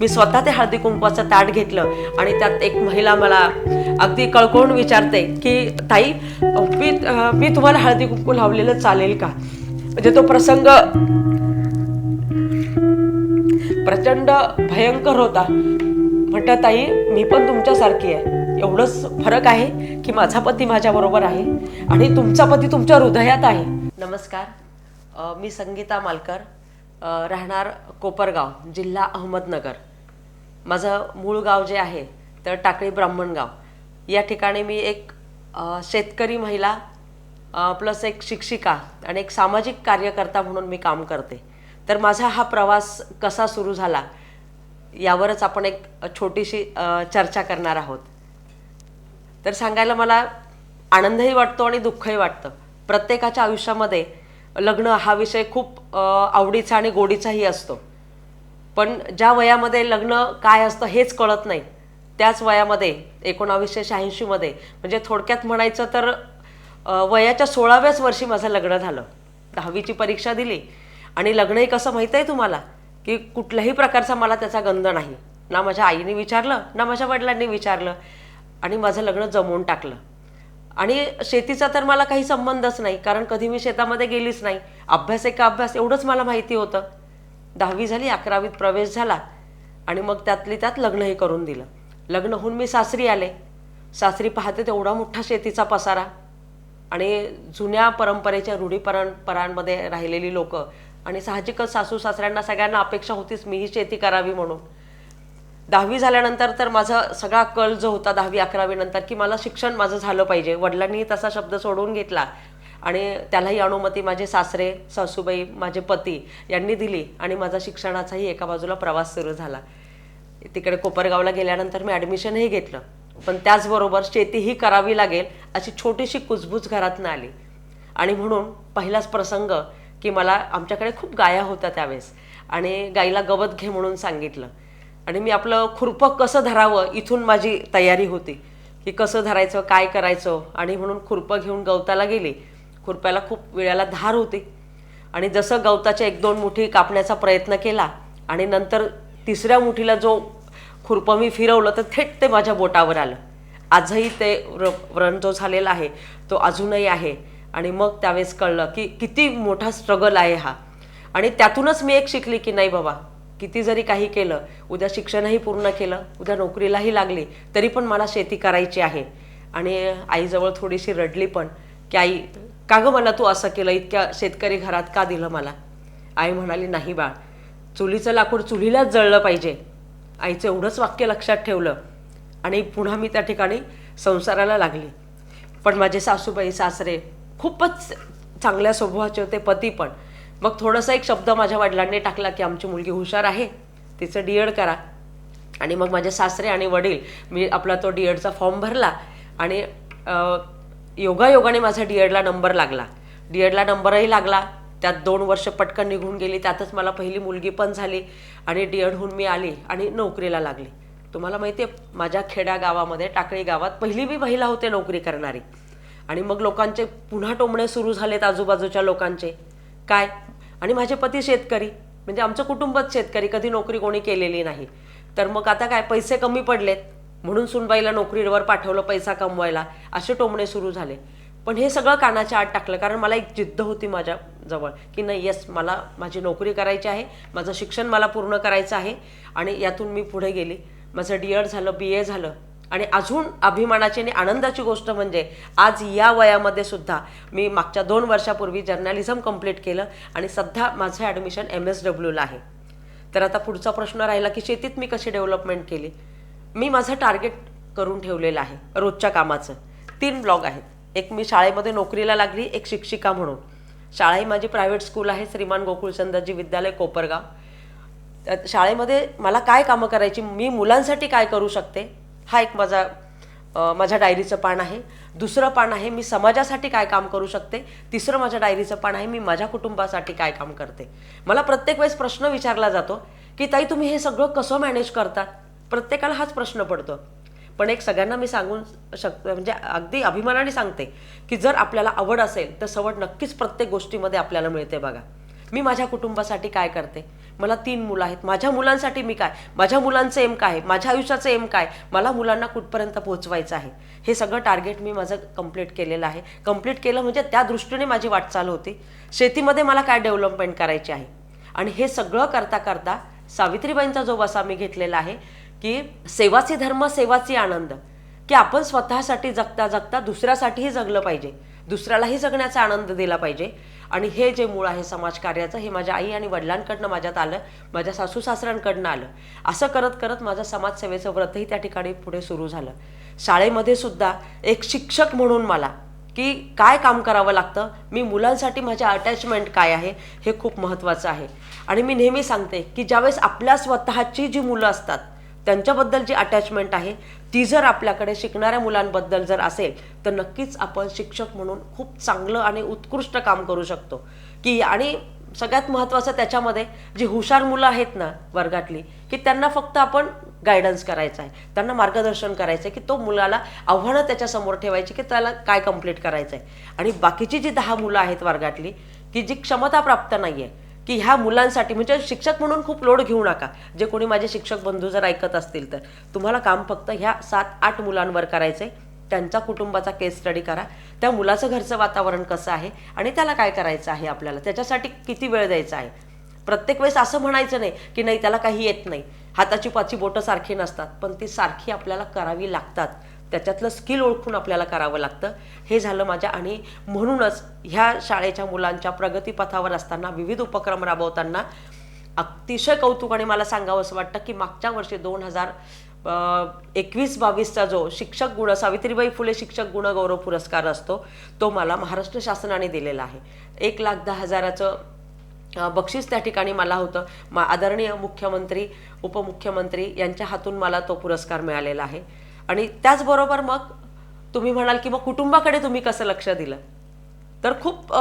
मी स्वतः ते हळदी कुंकवाचं ताट घेतलं आणि त्यात एक महिला मला अगदी कळकळून विचारते की ताई मी मी तुम्हाला हळदी कुंकू लावलेलं चालेल का? म्हणजे तो प्रसंग प्रचंड भयंकर होता. म्हटलं ताई मी पण तुमच्यासारखी आहे. एवढंच फरक आहे की माझा पती माझ्याबरोबर आहे आणि तुमचा पती तुमच्या हृदयात आहे. नमस्कार. मी संगीता मालकर राहणार कोपरगाव जिल्हा अहमदनगर. माझं मूळ गाव जे आहे तर टाकळी ब्राह्मणगाव या ठिकाणी मी एक शेतकरी महिला प्लस एक शिक्षिका आणि एक सामाजिक कार्यकर्ता म्हणून मी काम करते. तर माझा हा प्रवास कसा सुरू झाला यावरच आपण एक छोटीशी चर्चा करणार आहोत. तर सांगायला मला आनंदही वाटतो आणि दुःखही वाटतं. प्रत्येकाच्या आयुष्यामध्ये लग्न हा विषय खूप आवडीचा आणि गोडीचाही असतो. पण ज्या वयामध्ये लग्न काय असतं हेच कळत नाही. त्याच वयामध्ये एकोणावीसशे शहाऐंशीमध्ये म्हणजे थोडक्यात म्हणायचं तर वयाच्या सोळाव्याच वर्षी माझं लग्न झालं. दहावीची परीक्षा दिली. आणि लग्नही कसं माहीत आहे तुम्हाला? की कुठल्याही प्रकारचा मला त्याचा गंध नाही. ना माझ्या आईने विचारलं ना माझ्या वडिलांनी विचारलं. आणि माझं लग्न जमवून टाकलं. आणि शेतीचा तर मला काही संबंधच नाही. कारण कधी मी शेतामध्ये गेलीच नाही. अभ्यास एका अभ्यास एवढंच मला माहिती होतं. दहावी झाली अकरावीत प्रवेश झाला आणि मग त्यातली त्यात लग्नही करून दिलं. लग्न होऊन मी सासरी आले. सासरी पाहते तेवढा मोठा शेतीचा पसारा. आणि जुन्या परंपरेच्या रूढी परंपरांमध्ये राहिलेली लोक आणि साहजिकच सासू सासऱ्यांना सगळ्यांना अपेक्षा होतीच मीही शेती करावी म्हणून. दहावी झाल्यानंतर तर माझा सगळा कल जो होता दहावी अकरावीनंतर की मला शिक्षण माझं झालं पाहिजे. वडिलांनी तसा शब्द सोडून घेतला. आणि त्यालाही अनुमती माझे सासरे सासूबाई माझे पती यांनी दिली आणि माझा शिक्षणाचाही एका बाजूला प्रवास सुरू झाला. तिकडे कोपरगावला गेल्यानंतर मी ॲडमिशनही घेतलं. पण त्याचबरोबर शेतीही करावी लागेल अशी छोटीशी कुजबूज घरातनं आली. आणि म्हणून पहिलाच प्रसंग की मला आमच्याकडे खूप गाया होत्या त्यावेळेस आणि गाईला गवत घे म्हणून सांगितलं. आणि मी आपलं खुरपं कसं धरावं इथून माझी तयारी होती. की कसं धरायचं काय करायचं आणि म्हणून खुरपं घेऊन गवताला गेली. खुरप्याला खूप वेळाला धार होती. आणि जसं गवताच्या एक दोन मुठी कापण्याचा प्रयत्न केला आणि नंतर तिसऱ्या मुठीला जो खुरपं मी फिरवलं तर थेट ते माझ्या बोटावर आलं. आजही ते व्र व्रण जो झालेला आहे तो अजूनही आहे. आणि मग त्यावेळेस कळलं की किती मोठा स्ट्रगल आहे हा. आणि त्यातूनच मी एक शिकली की नाही बाबा किती जरी काही केलं उद्या शिक्षणही पूर्ण केलं उद्या नोकरीलाही लागली तरी पण मला शेती करायची आहे. आणि आईजवळ थोडीशी रडली पण की आई का गं मला तू असं केलं? इतक्या शेतकरी घरात का दिलं मला? आई म्हणाली नाही बाळ चुलीचं लाकूड चुलीलाच जळलं पाहिजे. आईचं एवढंच वाक्य लक्षात ठेवलं आणि पुन्हा मी त्या ठिकाणी संसाराला लागली. पण माझे सासूबाई सासरे खूपच चांगल्या स्वभावाचे होते पती पण. मग थोडासा एक शब्द माझ्या वडिलांनी टाकला की आमची मुलगी हुशार आहे तिचं डी एड करा. आणि मग माझे सासरे आणि वडील मी आपला तो डी एडचा फॉर्म भरला आणि योगायोगाने माझा डी एडला नंबर लागला. डी एडला नंबरही लागला. त्यात दोन वर्ष पटकन निघून गेली. त्यातच मला पहिली मुलगी पण झाली आणि डी एडहून मी आली आणि नोकरीला लागली. तुम्हाला माहिती आहे माझ्या खेड्या गावामध्ये टाकळी गावात पहिली मी महिला होते नोकरी करणारी. आणि मग लोकांचे पुन्हा टोमणे सुरू झालेत आजूबाजूच्या लोकांचे. काय? आणि माझे पती शेतकरी. म्हणजे आमचं कुटुंबच शेतकरी. कधी नोकरी कोणी केलेली नाही. तर मग आता काय? पैसे कमी पडलेत. म्हणून सुनबाईला नोकरीवर पाठवलं पैसा कमवायला. असे टोमणे सुरू झाले. पण हे सगळं कानाच्या आत टाकलं. कारण मला एक जिद्द होती माझ्या जवळ की नाही येस मला माझी नोकरी करायची आहे. माझं शिक्षण मला पूर्ण करायचं आहे. आणि यातून मी पुढे गेली. माझं डी एड झालं बी ए झालं. आणि अजून अभिमानाची आणि आनंदाची गोष्ट म्हणजे आज या वयामध्ये सुद्धा मी मागच्या दोन वर्षापूर्वी जर्नालिझम कंप्लीट केलं आणि सध्या माझं ॲडमिशन एम एस डब्ल्यूला आहे. तर आता पुढचा प्रश्न राहिला की शेतीत मी कशी डेव्हलपमेंट केली? मी माझं टार्गेट करून ठेवलेलं आहे रोजच्या कामाचं. तीन ब्लॉग आहेत. एक मी शाळेमध्ये नोकरीला लागली एक शिक्षिका म्हणून. शाळा ही माझी प्रायव्हेट स्कूल आहे श्रीमान गोकुळचंदजी विद्यालय कोपरगाव. शाळेमध्ये मला काय कामं करायची मी मुलांसाठी काय करू शकते हा एक माझा माझ्या डायरीचं पान आहे. दुसरं पान आहे मी समाजासाठी काय काम करू शकते तिसरं माझ्या डायरीचं पान आहे मी माझ्या कुटुंबासाठी काय काम करते. मला प्रत्येक वेळेस प्रश्न विचारला जातो की ताई तुम्ही हे सगळं कसं मॅनेज करतात प्रत्येकाला हाच प्रश्न पडतो. पण एक सगळ्यांना मी सांगून शक म्हणजे अगदी अभिमानाने सांगते की जर आपल्याला आवड असेल तर सवड नक्कीच प्रत्येक गोष्टीमध्ये आपल्याला मिळते बघा. मी माझ्या कुटुंबासाठी काय करते? मला तीन मुलं आहेत. माझ्या मुलांसाठी मी काय? माझ्या मुलांचं एम काय? माझ्या आयुष्याचं एम काय? मला मुलांना कुठपर्यंत पोहोचवायचं आहे? हे सगळं टार्गेट मी माझं कंप्लीट केलेलं आहे. कंप्लीट केलं म्हणजे त्या दृष्टीने माझी वाटचाल होती. शेतीमध्ये मला काय डेव्हलपमेंट करायची आहे? आणि हे सगळं करता करता सावित्रीबाईंचा जो वसा मी घेतलेला आहे की सेवाचे धर्म सेवाचे आनंद की आपण स्वतःसाठी जगता जगता दुसऱ्यासाठीही जगलं पाहिजे. दुसऱ्यालाही जगण्याचा आनंद दिला पाहिजे. आणि हे जे मूळ आहे समाजकार्याचं हे माझ्या आई आणि वडिलांकडनं माझ्यात आलं माझ्या सासू सासऱ्यांकडनं आलं. असं करत करत माझं समाजसेवेचं व्रतही त्या ठिकाणी पुढे सुरू झालं. शाळेमध्ये सुद्धा एक शिक्षक म्हणून मला की काय काम करावं लागतं? मी मुलांसाठी माझ्या अटॅचमेंट काय आहे? हे खूप महत्त्वाचं आहे. आणि मी नेहमी सांगते की ज्यावेळेस आपल्या स्वतःची जी मुलं असतात त्यांच्याबद्दल जी अटॅचमेंट आहे ती जर आपल्याकडे शिकणाऱ्या मुलांबद्दल जर असेल तर नक्कीच आपण शिक्षक म्हणून खूप चांगलं आणि उत्कृष्ट काम करू शकतो. की आणि सगळ्यात महत्त्वाचं त्याच्यामध्ये जी हुशार मुलं आहेत ना वर्गातली की त्यांना फक्त आपण गायडन्स करायचं आहे. त्यांना मार्गदर्शन करायचं आहे की तो मुलाला आव्हानं त्याच्यासमोर ठेवायची की त्याला काय कंप्लीट करायचं आहे आणि बाकीची जी दहा मुलं आहेत वर्गातली की जी क्षमता प्राप्त नाही आहे की ह्या मुलांसाठी म्हणजे शिक्षक म्हणून खूप लोड घेऊ नका. जे कोणी माझे शिक्षक बंधू जर ऐकत असतील तर. तुम्हाला काम फक्त ह्या सात आठ मुलांवर करायचं आहे त्यांच्या कुटुंबाचा केस स्टडी करा. त्या मुलाचं घरचं वातावरण कसं आहे आणि त्याला काय करायचं आहे आपल्याला? त्याच्यासाठी किती वेळ द्यायचा आहे? प्रत्येक वेळेस असं म्हणायचं नाही की नाही त्याला काही येत नाही. हाताची पाची बोटं सारखी नसतात पण ती सारखी आपल्याला करावी लागतात. त्याच्यातलं स्किल ओळखून आपल्याला करावं लागतं. हे झालं माझ्या आणि म्हणूनच ह्या शाळेच्या मुलांच्या प्रगतीपथावर असताना विविध उपक्रम राबवताना अतिशय कौतुकाने मला सांगावं असं वाटतं की मागच्या वर्षी दोन हजार एकवीस बावीसचा जो शिक्षक गुण सावित्रीबाई फुले शिक्षक गुणगौरव पुरस्कार असतो तो मला महाराष्ट्र शासनाने दिलेला आहे. एक लाख दहा हजाराचं बक्षीस त्या ठिकाणी मला होतं. मा आदरणीय मुख्यमंत्री उपमुख्यमंत्री यांच्या हातून मला तो पुरस्कार मिळालेला आहे. आणि त्याचबरोबर मग तुम्ही म्हणाल की मग कुटुंबाकडे तुम्ही कसं लक्ष दिलं? तर खूप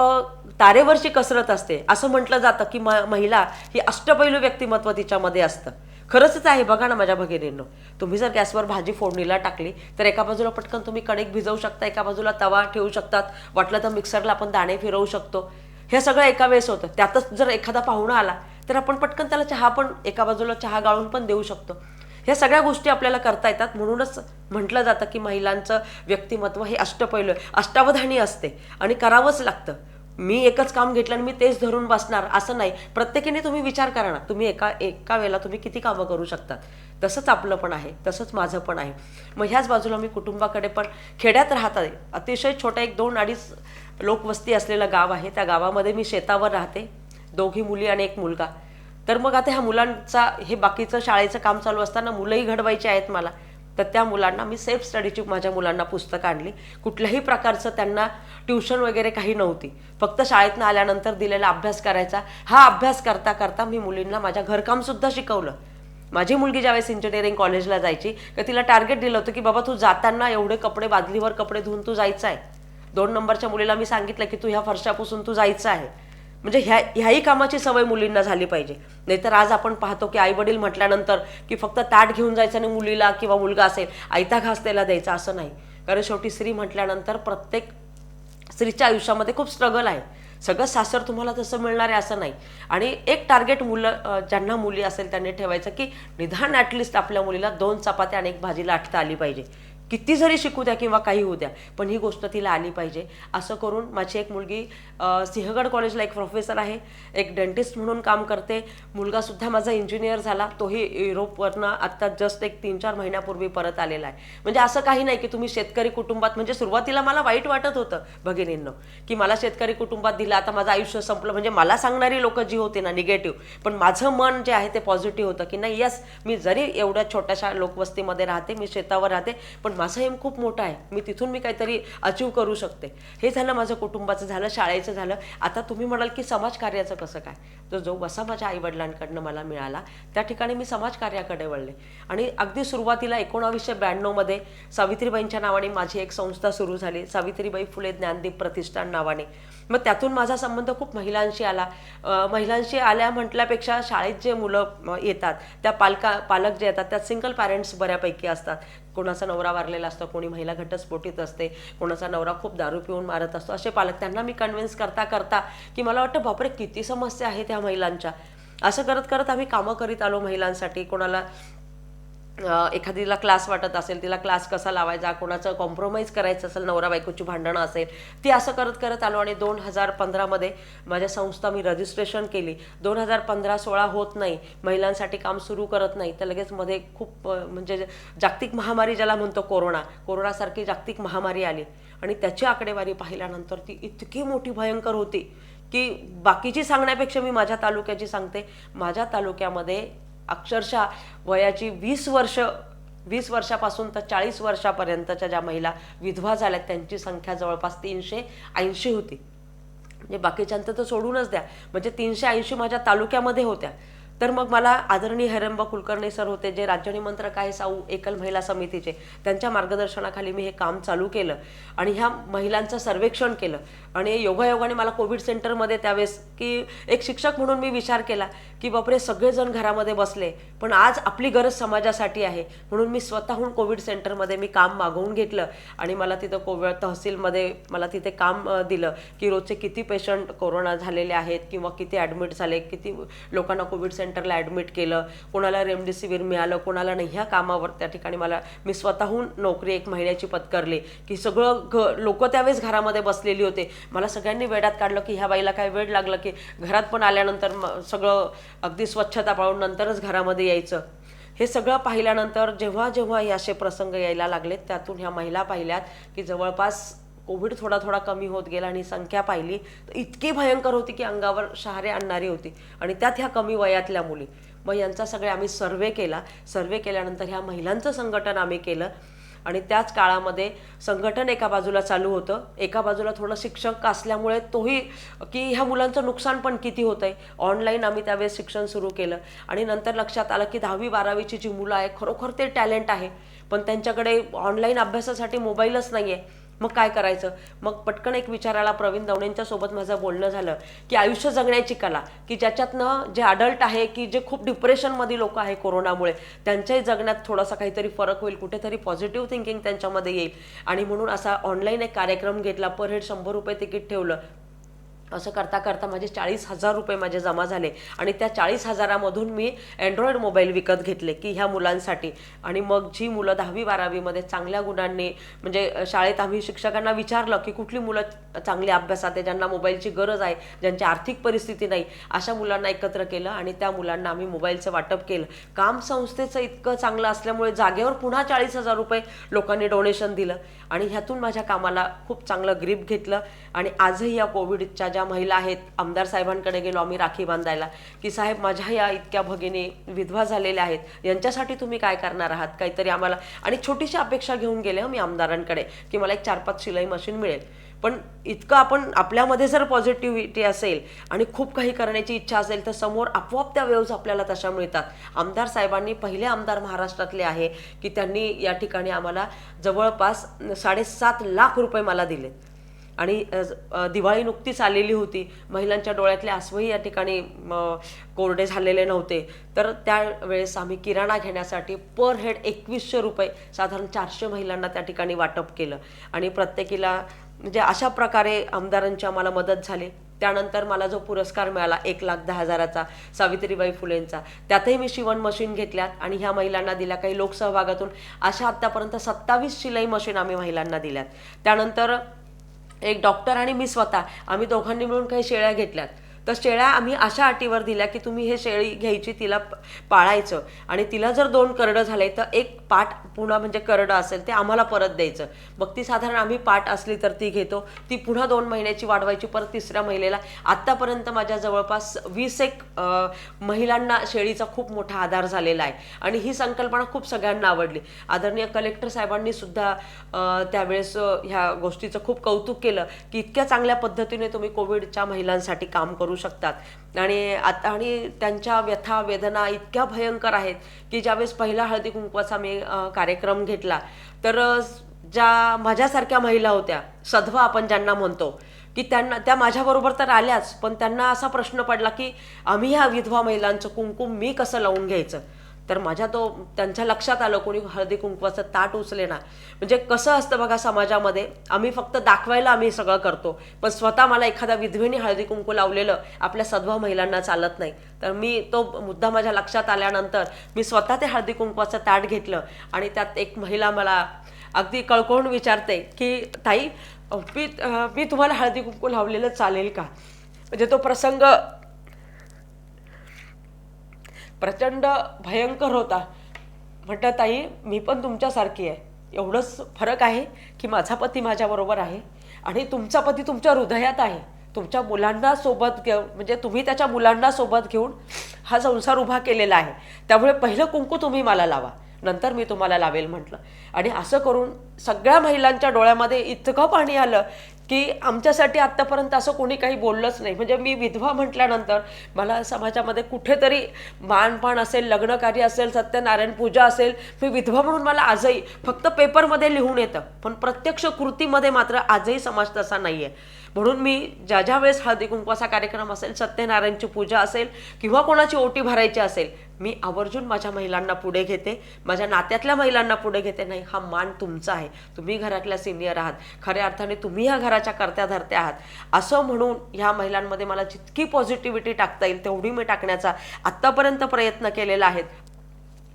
तारेवरची कसरत असते. असं म्हटलं जातं की म महिला ही अष्टपैलू व्यक्तिमत्व तिच्यामध्ये असतं. खरंच आहे बघा ना माझ्या भगिनींनो. तुम्ही जर गॅसवर भाजी फोडणीला टाकली तर एका बाजूला पटकन तुम्ही कणिक भिजवू शकता एका बाजूला तवा ठेवू शकतात. वाटलं तर मिक्सरला आपण दाणे फिरवू शकतो. हे सगळं एका वेळेस होतं. त्यातच जर एखादा पाहुणा आला तर आपण पटकन त्याला चहा पण एका बाजूला चहा गाळून पण देऊ शकतो. ह्या सगळ्या गोष्टी आपल्याला करता येतात. म्हणूनच म्हटलं जातं की महिलांचं व्यक्तिमत्व हे अष्टपैलू आहे. अष्टावधानी असते. आणि करावंच लागतं. मी एकच काम घेतलं आणि मी तेच धरून बसणार असं नाही. प्रत्येकीने तुम्ही विचार करा ना. तुम्ही एका एका वेळेला तुम्ही किती कामं करू शकतात? तसंच आपलं पण आहे. तसंच माझं पण आहे. मग ह्याच बाजूला मी कुटुंबाकडे पण खेड्यात राहत आहे. अतिशय छोटा एक दोन अडीच लोकवस्ती असलेलं गाव आहे. त्या गावामध्ये मी शेतावर राहते. दोघी मुली आणि एक मुलगा. तर मग आता ह्या मुलांचा हे बाकीचं शाळेचं काम चालू असताना मुलंही घडवायची आहेत मला. तर त्या मुलांना मी सेल्फ स्टडीची माझ्या मुलांना पुस्तकं आणली. कुठल्याही प्रकारचं त्यांना ट्युशन वगैरे काही नव्हती. फक्त शाळेतनं आल्यानंतर दिलेला अभ्यास करायचा. हा अभ्यास करता करता मी मुलींना माझ्या घरकामसुद्धा शिकवलं. माझी मुलगी ज्यावेळेस इंजिनिअरिंग कॉलेजला जायची तर तिला टार्गेट दिलं होतं की बाबा तू जाताना एवढे कपडे बादलीवर कपडे धुवून तू जायचं आहे. दोन नंबरच्या मुलीला मी सांगितलं की तू ह्या फरशापासून तू जायचं आहे. म्हणजे ह्या ह्याही कामाची सवय मुलींना झाली पाहिजे. नाहीतर आज आपण पाहतो की आई वडील म्हटल्यानंतर की फक्त ताट घेऊन जायचं आणि मुलीला किंवा मुलगा असेल आयता घासतेला द्यायचा असं नाही. कारण शेवटी स्त्री म्हटल्यानंतर प्रत्येक स्त्रीच्या आयुष्यामध्ये खूप स्ट्रगल आहे. सगळं सासर तुम्हाला तसं मिळणार आहे असं नाही. आणि एक टार्गेट मुलं ज्यांना मुली असेल त्यांनी ठेवायचं की निदान ॲटलिस्ट आपल्या मुलीला दोन चपात्या आणि एक भाजी लाटता आली पाहिजे. किती जरी शिकू द्या किंवा काही होऊ द्या पण ही गोष्ट तिला आली पाहिजे. असं करून माझी एक मुलगी सिंहगड कॉलेजला एक प्रोफेसर आहे एक डेंटिस्ट म्हणून काम करते. मुलगासुद्धा माझा इंजिनियर झाला तोही युरोपवरनं आत्ता जस्ट एक तीन चार महिन्यापूर्वी परत आलेला आहे. म्हणजे असं काही नाही की तुम्ही शेतकरी कुटुंबात म्हणजे सुरुवातीला मला वाईट वाटत होतं भगिनींनो की मला शेतकरी कुटुंबात दिलं आता माझं आयुष्य संपलं. म्हणजे मला सांगणारी लोक जी होती ना निगेटिव्ह पण माझं मन जे आहे ते पॉझिटिव्ह होतं की नाही यस मी जरी एवढ्या छोट्याशा लोकवस्तीमध्ये राहते मी शेतावर राहते पण माझं एम खूप मोठं आहे. मी तिथून मी काहीतरी अचीव करू शकते. हे झालं माझं कुटुंबाचं झालं शाळेचं झालं. आता तुम्ही म्हणाल की समाजकार्याचं कसं काय? तर जो वसा माझ्या आईवडिलांकडनं मला मिळाला त्या ठिकाणी मी समाजकार्याकडे वळले. आणि अगदी सुरुवातीला एकोणावीसशे ब्याण्णवमध्ये सावित्रीबाईंच्या नावाने माझी एक संस्था सुरू झाली. सावित्रीबाई फुले ज्ञानदीप प्रतिष्ठान नावाने. मग त्यातून माझा संबंध खूप महिलांशी आला. महिलांशी आल्या म्हटल्यापेक्षा शाळेत जे मुलं येतात त्या पालका पालक जे येतात त्यात सिंगल पॅरेंट्स बऱ्यापैकी असतात. कोणाचा नवरा वारलेला असतो कोणी महिला घटस्फोटीत असते कोणाचा नवरा खूप दारू पिऊन मारत असतो असे पालक त्यांना मी कन्व्हिन्स करता करता की मला वाटतं बापरे किती समस्या आहेत ह्या महिलांच्या. असं करत करत आम्ही कामं करीत आलो महिलांसाठी. कोणाला एखादीला क्लास वाटत असेल तिला क्लास कसा लावायचा कोणाचं कॉम्प्रोमाइज करायचं असेल नवरा बायकोची भांडणं असेल ती असं करत करत आलो आणि दोन हजार पंधरामध्ये माझ्या संस्था मी रजिस्ट्रेशन केली. दोन हजार पंधरा सोळा होत नाही महिलांसाठी काम सुरू करत नाही तर लगेच मध्ये खूप म्हणजे जागतिक महामारी ज्याला म्हणतो कोरोना कोरोनासारखी जागतिक महामारी आली. आणि त्याची आकडेवारी पाहिल्यानंतर ती इतकी मोठी भयंकर होती की बाकीची सांगण्यापेक्षा मी माझ्या तालुक्याची सांगते. माझ्या तालुक्यामध्ये अक्षरशः वयाची वीस वर्ष वीस वर्षापासून तर चाळीस वर्षापर्यंतच्या ज्या महिला विधवा झाल्या त्यांची संख्या जवळपास तीनशे ऐंशी होती. म्हणजे बाकीच्यांचं तर सोडूनच द्या. म्हणजे तीनशे ऐंशी माझ्या तालुक्यामध्ये होत्या. तर मग मला आदरणीय हेरंबा कुलकर्णी सर होते जे राज्य निमंत्रक आहे साऊ एकल महिला समितीचे त्यांच्या मार्गदर्शनाखाली मी हे काम चालू केलं आणि ह्या महिलांचं सर्वेक्षण केलं. आणि योगायोगाने मला कोविड सेंटरमध्ये त्यावेळेस की एक शिक्षक म्हणून मी विचार केला की बापरे सगळेजण घरामध्ये बसले पण आज आपली गरज समाजासाठी आहे. म्हणून मी स्वतःहून कोविड सेंटरमध्ये मी काम मागवून घेतलं आणि मला तिथं कोविड तहसीलमध्ये मला तिथे काम दिलं की रोजचे किती पेशंट कोरोना झालेले आहेत किंवा किती ॲडमिट झाले किती लोकांना कोविड सेंटर सेंटरला ॲडमिट केलं कोणाला रेमडेसिवीर मिळालं कोणाला नाही ह्या कामावर त्या ठिकाणी मला मी स्वतःहून नोकरी एक महिन्याची पत्करली. की सगळं घ लोक त्यावेळेस घरामध्ये बसलेली होते. मला सगळ्यांनी वेडात काढलं की ह्या बाईला काय वेळ लागलं की घरात पण आल्यानंतर सगळं अगदी स्वच्छता पाळून नंतरच घरामध्ये यायचं. हे सगळं पाहिल्यानंतर जेव्हा जेव्हा हे असे प्रसंग यायला लागलेत त्यातून ह्या महिला पाहिल्यात की जवळपास कोविड थोडा थोडा कमी होत गेला आणि संख्या पाहिली तर इतकी भयंकर होती की अंगावर शहारे आणणारी होती. आणि त्यात ह्या कमी वयातल्या मुली. मग यांचा सगळे आम्ही सर्वे केला. सर्वे केल्यानंतर ह्या महिलांचं संघटन आम्ही केलं. आणि त्याच काळामध्ये संघटन एका बाजूला चालू होतं. एका बाजूला थोडं शिक्षक असल्यामुळे तोही की ह्या मुलांचं नुकसान पण किती होतं आहे ऑनलाईन आम्ही त्यावेळेस शिक्षण सुरू केलं. आणि नंतर लक्षात आलं की दहावी बारावीची जी मुलं आहे खरोखर ते टॅलेंट आहे. पण त्यांच्याकडे ऑनलाईन अभ्यासासाठी मोबाईलच नाही आहे मग काय करायचं? मग पटकन एक विचाराला प्रवीण दवणेंच्या सोबत माझं बोलणं झालं की आयुष्य जगण्याची कला की ज्याच्यातनं जे अडल्ट आहे की जे खूप डिप्रेशनमध्ये लोक आहे कोरोनामुळे त्यांच्याही जगण्यात थोडासा काहीतरी फरक होईल कुठेतरी पॉझिटिव्ह थिंकिंग त्यांच्यामध्ये येईल. आणि म्हणून असा ऑनलाईन एक कार्यक्रम घेतला पर हेड शंभर रुपये तिकीट ठेवलं असं करता करता माझे चाळीस हजार रुपये माझे जमा झाले. आणि त्या चाळीस हजारामधून मी अँड्रॉइड मोबाईल विकत घेतले की ह्या मुलांसाठी. आणि मग जी मुलं दहावी बारावीमध्ये चांगल्या गुणांनी म्हणजे शाळेत आम्ही शिक्षकांना विचारलं की कुठली मुलं चांगली अभ्यासात आहे ज्यांना मोबाईलची गरज आहे ज्यांची आर्थिक परिस्थिती नाही अशा मुलांना एकत्र केलं आणि त्या मुलांना आम्ही मोबाईलचं वाटप केलं. काम संस्थेचं इतकं चांगलं असल्यामुळे जागेवर पुन्हा चाळीस हजार रुपये लोकांनी डोनेशन दिलं. आणि ह्यातून माझ्या कामाला खूप चांगलं ग्रीप घेतलं. आणि आजही या कोविडच्या ज्या महिला आहेत आमदार साहेबांकडे गेलो आम्ही राखी बांधायला. की साहेब माझ्या या इतक्या भगिनी विधवा झालेल्या आहेत. यांच्यासाठी तुम्ही काय करणार आहात? काहीतरी आम्हाला आणि छोटीशी अपेक्षा घेऊन गेले मी आमदारांकडे की मला एक चार पाच शिलाई मशीन मिळेल. पण इतकं आपण आपल्यामध्ये जर पॉझिटिव्हिटी असेल आणि खूप काही करण्याची इच्छा असेल तर समोर आपोआप त्या वेव्ज आपल्याला तशा मिळतात. आमदार साहेबांनी पहिले आमदार महाराष्ट्रातले आहे की त्यांनी या ठिकाणी आम्हाला जवळपास साडेसात लाख रुपये मला दिलेत. आणि दिवाळी नुकतीच आलेली होती. महिलांच्या डोळ्यातले आसवही या ठिकाणी कोरडे झालेले नव्हते. तर त्यावेळेस आम्ही किराणा घेण्यासाठी पर हेड एकवीसशे रुपये साधारण चारशे महिलांना त्या ठिकाणी वाटप केलं. आणि प्रत्येकीला म्हणजे अशा प्रकारे आमदारांची आम्हाला मदत झाली. त्यानंतर मला जो पुरस्कार मिळाला एक लाख दहा हजाराचा सावित्रीबाई फुलेंचा त्यातही मी शिवण मशीन घेतल्यात आणि ह्या महिलांना दिल्या काही लोकसहभागातून. अशा आत्तापर्यंत सत्तावीस शिलाई मशीन आम्ही महिलांना दिल्यात. त्यानंतर एक डॉक्टर आणि मी स्वतः. आम्ही दोघांनी मिळून काही शेळ्या घेतल्यात. तर शेळ्या आम्ही अशा अटीवर दिल्या की तुम्ही हे शेळी घ्यायची तिला पाळायचं. आणि तिला जर दोन करडं झाले तर एक पाट पुन्हा म्हणजे करडं असेल ते आम्हाला परत द्यायचं. मग ती साधारण आम्ही पाट असली तर ती घेतो. ती पुन्हा दोन महिन्याची वाढवायची परत तिसऱ्या महिलेला. आत्तापर्यंत माझ्या जवळपास वीस एक महिलांना शेळीचा खूप मोठा आधार झालेला आहे. आणि ही संकल्पना खूप सगळ्यांना आवडली. आदरणीय कलेक्टर साहेबांनी सुद्धा त्यावेळेस ह्या गोष्टीचं खूप कौतुक केलं की इतक्या चांगल्या पद्धतीने तुम्ही कोविडच्या महिलांसाठी काम करू शकतात. आणि आता आणि त्यांच्या व्यथा वेदना इतक्या भयंकर आहेत की ज्यावेळेस पहिला हळदी कुंकवाचा मी कार्यक्रम घेतला. तर ज्या माझ्यासारख्या महिला होत्या सधवा आपण ज्यांना म्हणतो की त्यांना त्या माझ्याबरोबर तर आल्याच पण त्यांना असा प्रश्न पडला की आम्ही ह्या विधवा महिलांचं कुंकुम मी कसं लावून घ्यायचं? तर माझ्या तो त्यांच्या लक्षात आलं कोणी हळदी कुंकवाचं ताट उचले ना म्हणजे कसं असतं बघा समाजामध्ये आम्ही फक्त दाखवायला आम्ही सगळं करतो. पण स्वतः मला एखाद्या विधवेने हळदी कुंकू लावलेलं आपल्या सद्भाव महिलांना चालत नाही. तर मी तो मुद्दा माझ्या लक्षात आल्यानंतर मी स्वतः ते हळदी कुंकवाचं ताट घेतलं. आणि त्यात एक महिला मला अगदी कळकळून विचारते की ताई मी मी तुम्हाला हळदी कुंकू लावलेलं चालेल का? म्हणजे तो प्रसंग प्रचंड भयंकर होता. म्हटलं ताई मी पण तुमच्यासारखी आहे. एवढंच फरक आहे की माझा पती माझ्याबरोबर आहे आणि तुमचा पती तुमच्या हृदयात आहे. तुमच्या मुलांना सोबत घेऊन म्हणजे तुम्ही त्याच्या मुलांना सोबत घेऊन हा संसार उभा केलेला आहे. त्यामुळे पहिलं कुंकू तुम्ही मला लावा. नंतर मी तुम्हाला लावेल म्हटलं. आणि असं करून सगळ्या महिलांच्या डोळ्यामध्ये इतकं पाणी आलं की आमच्यासाठी आत्तापर्यंत असं कोणी काही बोललंच नाही. म्हणजे मी विधवा म्हटल्यानंतर मला समाजामध्ये कुठेतरी मानपान असेल लग्नकार्य असेल सत्यनारायण पूजा असेल मी विधवा म्हणून मला आजही फक्त पेपरमध्ये लिहून येतं. पण प्रत्यक्ष कृतीमध्ये मात्र आजही समाज तसा नाही आहे म्हणून मी ज्या ज्या वेळेस हळदी कुंकवाचा कार्यक्रम असेल सत्यनारायणची पूजा असेल किंवा कोणाची ओटी भरायची असेल मी आवर्जून माझ्या महिलांना पुढे घेते. माझ्या नात्यातल्या महिलांना पुढे घेते. नाही हा मान तुमचा आहे. तुम्ही घरातल्या सिनियर आहात. खऱ्या अर्थाने तुम्ही ह्या घराच्या करत्या धरत्या आहात. असं म्हणून ह्या महिलांमध्ये मला जितकी पॉझिटिव्हिटी टाकता येईल तेवढी मी टाकण्याचा आत्तापर्यंत प्रयत्न केलेला आहे.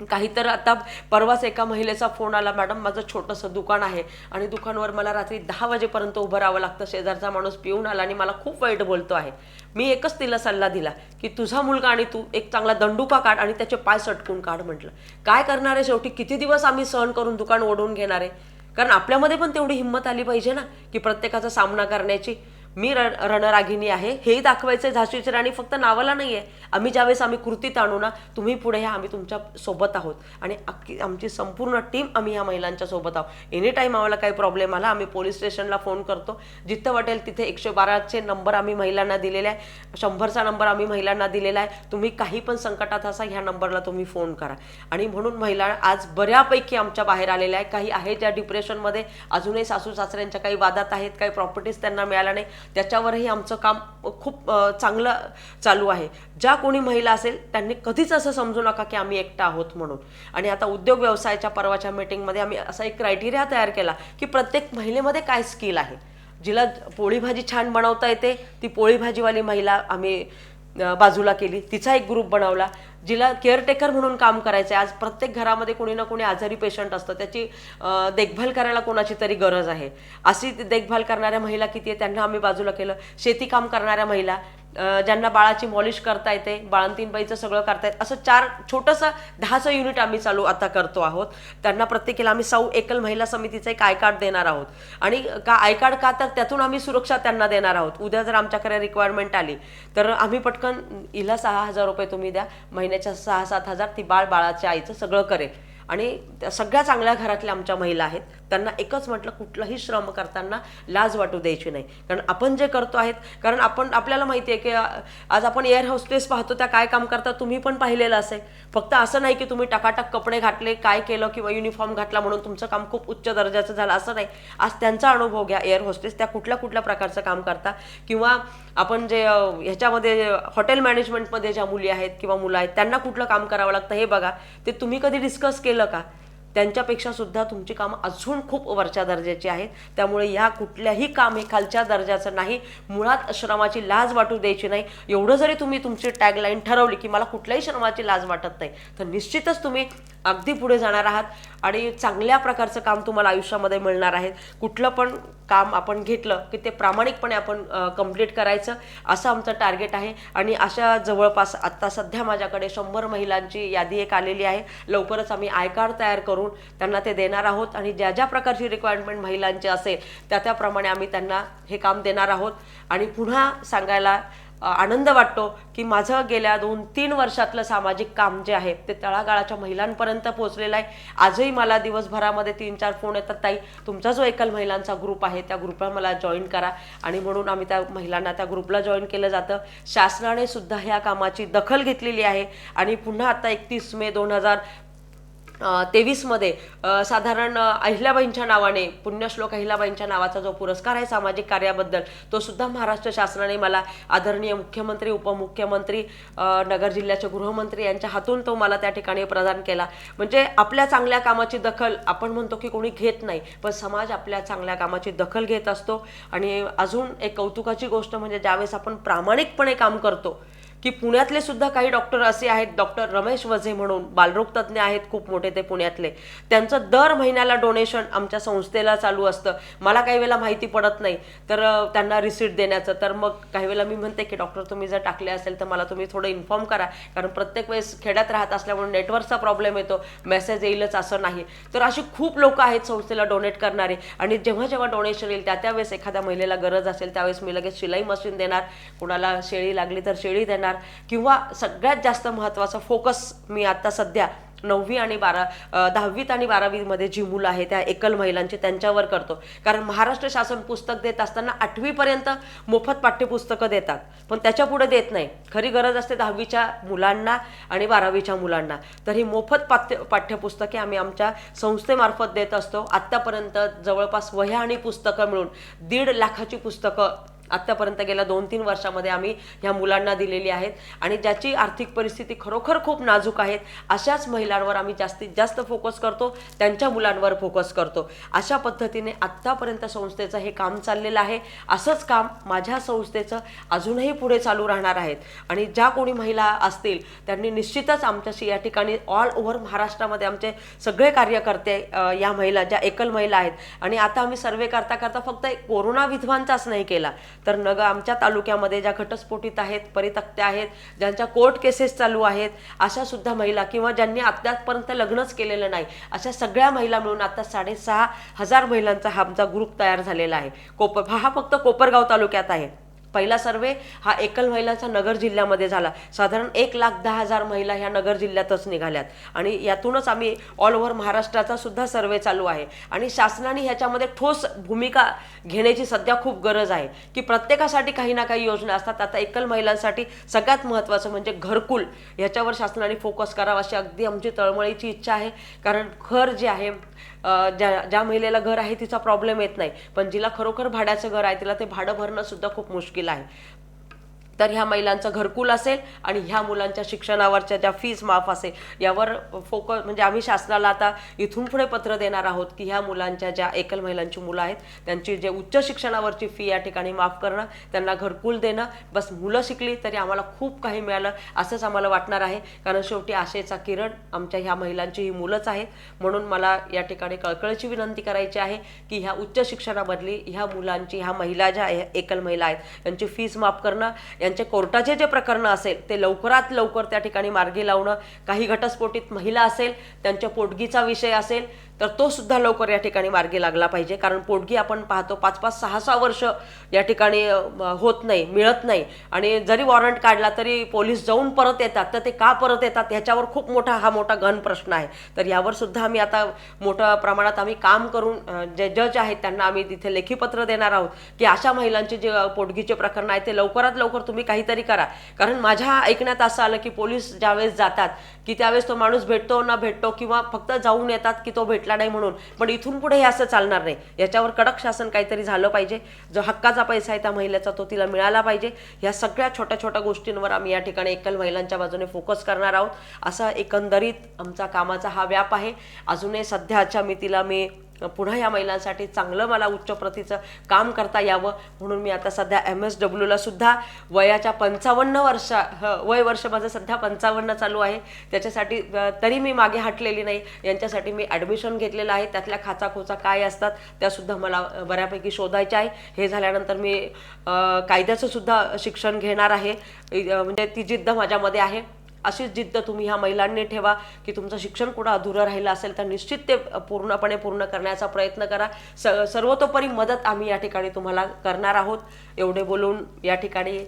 काही तर आता परवाच एका महिलेचा फोन आला मॅडम माझं छोटंसं दुकान आहे आणि दुकानवर मला रात्री दहा वाजेपर्यंत उभं राहावं लागतं. शेजारचा माणूस पिऊन आला आणि मला खूप वाईट बोलतो आहे. मी एकच तिला सल्ला दिला की तुझा मुलगा आणि तू एक चांगला दंडुका काढ आणि त्याचे पाय सटकून काढ म्हटलं. काय करणार आहे शेवटी? किती दिवस आम्ही सहन करून दुकान ओढून घेणार आहे? कारण आपल्यामध्ये पण तेवढी हिंमत आली पाहिजे ना की प्रत्येकाचा सामना करण्याची. मी रण रणरागिणी आहे. हेही दाखवायचं झाशीची राणी. फक्त नावाला नाही आहे आम्ही ज्यावेळेस आम्ही कृतीत आणू ना तुम्ही पुढे या. आम्ही तुमच्यासोबत आहोत. आणि अख्खी आमची संपूर्ण टीम आम्ही ह्या महिलांच्या सोबत आहोत. एनी टाईम आम्हाला काही प्रॉब्लेम आला आम्ही पोलीस स्टेशनला फोन करतो. जिथं वाटेल तिथे एकशे बाराचे नंबर आम्ही महिलांना दिलेले आहे. शंभरचा नंबर आम्ही महिलांना दिलेला आहे. तुम्ही काही पण संकटात असा ह्या नंबरला तुम्ही फोन करा. आणि म्हणून महिला आज बऱ्यापैकी आमच्या बाहेर आलेल्या आहे काही आहेत ज्या डिप्रेशनमध्ये अजूनही सासू सासऱ्यांच्या काही वादात आहेत. काही प्रॉपर्टीज त्यांना मिळाल्या नाही. त्याच्यावरही आमचं काम खूप चांगलं चालू आहे. ज्या कोणी महिला असेल त्यांनी कधीच असं समजू नका की आम्ही एकटा आहोत म्हणून. आणि आता उद्योग व्यवसायाच्या परवाच्या मीटिंगमध्ये आम्ही असा एक क्रायटेरिया तयार केला की प्रत्येक महिलेमध्ये काय स्किल आहे? जिला पोळी भाजी छान बनवता येते ती पोळी भाजीवाली महिला आम्ही बाजूला केली. तिचा एक ग्रुप बनवला. जिला केअरटेकर म्हणून काम करायचं आहे आज प्रत्येक घरामध्ये कोणी ना कोणी आजारी पेशंट असतं. त्याची देखभाल करायला कोणाची तरी गरज आहे. अशी देखभाल करणाऱ्या महिला किती आहे त्यांना आम्ही बाजूला केलं. शेती काम करणाऱ्या महिला ज्यांना बाळाची मॉलिश करता येते बाळंतीणबाईचं सगळं करता येतं असं चार छोटंसं दहाचं युनिट आम्ही चालू आता करतो आहोत. त्यांना प्रत्येकीला आम्ही सौ एकल महिला समितीचं एक आय कार्ड देणार आहोत. आणि का आय कार्ड का तर त्यातून आम्ही सुरक्षा त्यांना देणार आहोत. उद्या जर आमच्याकडे रिक्वायरमेंट आली तर आम्ही पटकन हिला सहा हजार रुपये तुम्ही द्या महिन्याच्या सहा सात हजार ती बाळ बाळाच्या आईचं सगळं करेल. आणि त्या सगळ्या चांगल्या घरातल्या आमच्या महिला आहेत. त्यांना एकच म्हटलं कुठलंही श्रम करताना लाज वाटू द्यायची नाही. कारण आपण जे करतो आहेत कारण आपण आपल्याला माहिती आहे की आज आपण एअर होस्टेस पाहतो त्या काय काम करतात तुम्ही पण पाहिलेलं असेल. फक्त असं नाही की तुम्ही टकाटक कपडे घातले काय केलं किंवा युनिफॉर्म घातला म्हणून तुमचं काम खूप उच्च दर्जाचं झालं असं नाही. आज त्यांचा अनुभव घ्या एअर होस्टेस त्या कुठल्या कुठल्या प्रकारचं काम करता. किंवा आपण जे ह्याच्यामध्ये हॉटेल मॅनेजमेंटमध्ये ज्या मुली आहेत किंवा मुलं आहेत त्यांना कुठलं काम करावं लागतं हे बघा. ते तुम्ही कधी डिस्कस केलं का? त्यांच्यापेक्षा सुद्धा तुमची कामं अजून खूप वरच्या दर्जाची आहेत. त्यामुळे ह्या कुठल्याही काम हे खालच्या दर्जाचं नाही. मुळात श्रमाची लाज वाटू द्यायची नाही. एवढं जरी तुम्ही तुमची टॅगलाईन ठरवली की मला कुठल्याही श्रमाची लाज वाटत नाही तर निश्चितच तुम्ही अगदी पुढे जाणार आहात आणि चांगल्या प्रकारचं काम तुम्हाला आयुष्यामध्ये मिळणार आहे. कुठलं पण काम आपण घेतलं की ते प्रामाणिकपणे आपण कंप्लीट करायचं असं आमचं टार्गेट आहे. आणि अशा जवळपास आत्ता सध्या माझ्याकडे शंभर महिलांची यादी एक आलेली आहे. लवकरच आम्ही आय कार्ड तयार करून त्यांना ते देणार आहोत. आणि ज्या ज्या प्रकारची रिक्वायरमेंट महिलांची असेल त्या त्याप्रमाणे आम्ही त्यांना हे काम देणार आहोत. आणि पुन्हा सांगायला आनंद वाटतो की माझं गेल्या दोन तीन वर्षातलं सामाजिक काम जे आहे ते तळागाळाच्या महिलांपर्यंत पोहोचलेलं आहे. आजही मला दिवसभरामध्ये तीन चार फोन येतात ताई तुमचा जो एकल महिलांचा ग्रुप आहे त्या ग्रुपला मला जॉईन करा. आणि म्हणून आम्ही त्या महिलांना त्या ग्रुपला जॉईन केलं जातं. शासनाने सुद्धा ह्या कामाची दखल घेतलेली आहे. आणि पुन्हा आता एकतीस मे दोन हजार तेवीसमध्ये साधारण अहिल्याबाईंच्या नावाने पुण्यश्लोक अहिल्याबाईंच्या नावाचा जो पुरस्कार आहे सामाजिक कार्याबद्दल तो सुद्धा महाराष्ट्र शासनाने मला आदरणीय मुख्यमंत्री उपमुख्यमंत्री नगर जिल्ह्याचे गृहमंत्री यांच्या हातून तो मला त्या ठिकाणी प्रदान केला. म्हणजे आपल्या चांगल्या कामाची दखल आपण म्हणतो की कोणी घेत नाही पण समाज आपल्या चांगल्या कामाची दखल घेत असतो. आणि अजून एक कौतुकाची गोष्ट म्हणजे ज्यावेळेस आपण प्रामाणिकपणे काम करतो की पुण्यातले सुद्धा काही डॉक्टर असे आहेत डॉक्टर रमेश वझे म्हणून बालरोग तज्ज्ञ आहेत खूप मोठे ते पुण्यातले. त्यांचं दर महिन्याला डोनेशन आमच्या संस्थेला चालू असतं. मला काही वेळेला माहिती पडत नाही तर त्यांना रिसीट देण्याचं. तर मग काही वेळेला मी म्हणते की डॉक्टर तुम्ही जर टाकले असेल तर मला तुम्ही थोडं इन्फॉर्म करा. कारण प्रत्येक वेळेस खेड्यात राहत असल्यामुळे नेटवर्कचा प्रॉब्लेम येतो मेसेज येईलच असं नाही. तर अशी खूप लोक आहेत संस्थेला डोनेट करणारे. आणि जेव्हा जेव्हा डोनेशन येईल त्या त्यावेळेस एखाद्या महिलेला गरज असेल त्यावेळेस मी लगेच शिलाई मशीन देणार. कुणाला शेळी लागली तर शेळी देणार. किंवा सगळ्यात जास्त महत्त्वाचा फोकस मी आता सध्या नववी आणि बारा दहावीत आणि बारावीमध्ये जी मुलं आहेत त्या एकल महिलांची त्यांच्यावर करतो. कारण महाराष्ट्र शासन पुस्तक देत असताना आठवीपर्यंत मोफत पाठ्यपुस्तकं देतात. पण त्याच्या पुढे देत नाही. खरी गरज असते दहावीच्या मुलांना आणि बारावीच्या मुलांना. तर ही मोफत पाठ्य पाठ्यपुस्तके आम्ही आमच्या संस्थेमार्फत देत असतो. आत्तापर्यंत जवळपास वह्या आणि पुस्तकं मिळून दीड लाखाची पुस्तकं आत्तापर्यंत गेल्या दोन तीन वर्षामध्ये आम्ही ह्या मुलांना दिलेली आहेत आणि ज्याची आर्थिक परिस्थिती खरोखर खूप नाजूक आहेत अशाच महिलांवर आम्ही जास्तीत जास्त फोकस करतो त्यांच्या मुलांवर फोकस करतो. अशा पद्धतीने आत्तापर्यंत संस्थेचं हे काम चाललेलं आहे. असंच काम माझ्या संस्थेचं अजूनही पुढे चालू राहणार आहेत. आणि ज्या कोणी महिला असतील त्यांनी निश्चितच आमच्याशी या ठिकाणी ऑल ओव्हर महाराष्ट्रामध्ये आमचे सगळे कार्यकर्ते या महिला ज्या एकल महिला आहेत. आणि आता आम्ही सर्वे करता करता फक्त एक कोरोना विधवांचाच नाही केला. तर नग आमच्या तालुक्यामध्ये ज्या घटस्फोटीत आहेत परितक्त्या आहेत ज्यांच्या कोर्ट केसेस चालू आहेत अशा सुद्धा महिला किंवा ज्यांनी आत्तापर्यंत लग्नच केलेलं नाही अशा सगळ्या महिला मिळून आता साडेसहा हजार महिलांचा हा आमचा ग्रुप तयार झालेला आहे. कोप हा फक्त कोपरगाव तालुक्यात आहे. पहिला सर्वे हा एकल महिलांचा नगर जिल्ह्यामध्ये झाला. साधारण एक लाख दहा हजार महिला ह्या नगर जिल्ह्यातच निघाल्यात. आणि यातूनच आम्ही ऑल ओव्हर महाराष्ट्राचा सुद्धा सर्वे चालू आहे. आणि शासनाने ह्याच्यामध्ये ठोस भूमिका घेण्याची सध्या खूप गरज आहे. की प्रत्येकासाठी काही ना काही योजना असतात. आता एकल महिलांसाठी सगळ्यात महत्त्वाचं म्हणजे घरकुल ह्याच्यावर शासनाने फोकस करावा अशी अगदी आमची तळमळीची इच्छा आहे. कारण घर जे आहे ज्या ज्या महिलेला घर आहे तिचा प्रॉब्लेम येत नाही. पण जिला खरोखर भाड्याचं घर आहे तिला ते भाडं भरणं सुद्धा खूप मुश्किल आहे. तर ह्या महिलांचं घरकुल असेल आणि ह्या मुलांच्या शिक्षणावरच्या ज्या फीज माफ असेल यावर फोकस म्हणजे आम्ही शासनाला आता इथून पुढे पत्र देणार आहोत की ह्या मुलांच्या ज्या एकल महिलांची मुलं आहेत त्यांची जे उच्च शिक्षणावरची फी या ठिकाणी माफ करणं त्यांना घरकुल देणं बस मुलं शिकली तरी आम्हाला खूप काही मिळालं असंच आम्हाला वाटणार आहे. कारण शेवटी आशेचा किरण आमच्या ह्या महिलांची ही मुलंच आहेत. म्हणून मला या ठिकाणी कळकळीची विनंती करायची आहे की ह्या उच्च शिक्षणामधली ह्या मुलांची ह्या महिला ज्या एकल महिला आहेत त्यांची फीज माफ करणं यांचे कोर्टाचे जे प्रकरणं असेल ते लवकरात लवकर त्या ठिकाणी मार्गी लावणं काही घटस्फोटित महिला असेल त्यांच्या पोटगीचा विषय असेल तर तो सुद्धा लवकर या ठिकाणी मार्गी लागला पाहिजे. कारण पोटगी आपण पाहतो पाच पाच सहा सहा वर्ष या ठिकाणी होत नाही मिळत नाही. आणि जरी वॉरंट काढला तरी पोलीस जाऊन परत येतात. तर ते का परत येतात ह्याच्यावर खूप मोठा हा मोठा घन प्रश्न आहे. तर यावर सुद्धा आम्ही आता मोठ्या प्रमाणात आम्ही काम करून जे जज आहेत त्यांना आम्ही तिथे लेखीपत्र देणार आहोत की अशा महिलांचे जे पोटगीचे प्रकरण आहे ते लवकरात लवकर तुम्ही काहीतरी करा. कारण माझ्या ऐकण्यात असं आलं की पोलीस ज्यावेळेस जातात की त्यावेळेस तो माणूस भेटतो ना भेटतो किंवा फक्त जाऊन येतात की तो भेटला नाही म्हणून. पण इथून पुढे हे असं चालणार नाही. याच्यावर कडक शासन काहीतरी झालं पाहिजे. जो हक्काचा पैसा आहे त्या महिलेचा तो तिला मिळाला पाहिजे. ह्या सगळ्या छोट्या छोट्या गोष्टींवर आम्ही या ठिकाणी एकल महिलांच्या बाजूने फोकस करणार आहोत. असा एकंदरीत आमचा कामाचा हा व्याप आहे. अजूनही सध्याच्या मितीला मी पुन्हा या महिलांसाठी चांगलं मला उच्च प्रतीचं काम करता यावं. म्हणून मी आता सध्या एम एस डब्ल्यूला सुद्धा वयाच्या पंचावन्न वर्षा वय वर्ष माझं सध्या पंचावन्न चालू आहे. त्याच्यासाठी तरी मी मागे हटलेली नाही. यांच्यासाठी मी ॲडमिशन घेतलेलं आहे. त्यातल्या खाचाखोचा काय असतात त्यासुद्धा मला बऱ्यापैकी शोधायच्या आहे. हे झाल्यानंतर मी कायद्याचं सुद्धा शिक्षण घेणार आहे. म्हणजे ती जिद्द माझ्यामध्ये आहे. अशीच जिद्द तुम्ही ह्या महिलांनी ठेवा की तुमचं शिक्षण कुठं अधुरं राहिलं असेल तर निश्चित ते पूर्णपणे पूर्ण करण्याचा प्रयत्न करा. स सर्वतोपरी मदत आम्ही या ठिकाणी तुम्हाला करणार आहोत. एवढे बोलून या ठिकाणी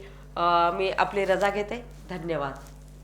मी आपली रजा घेते. धन्यवाद.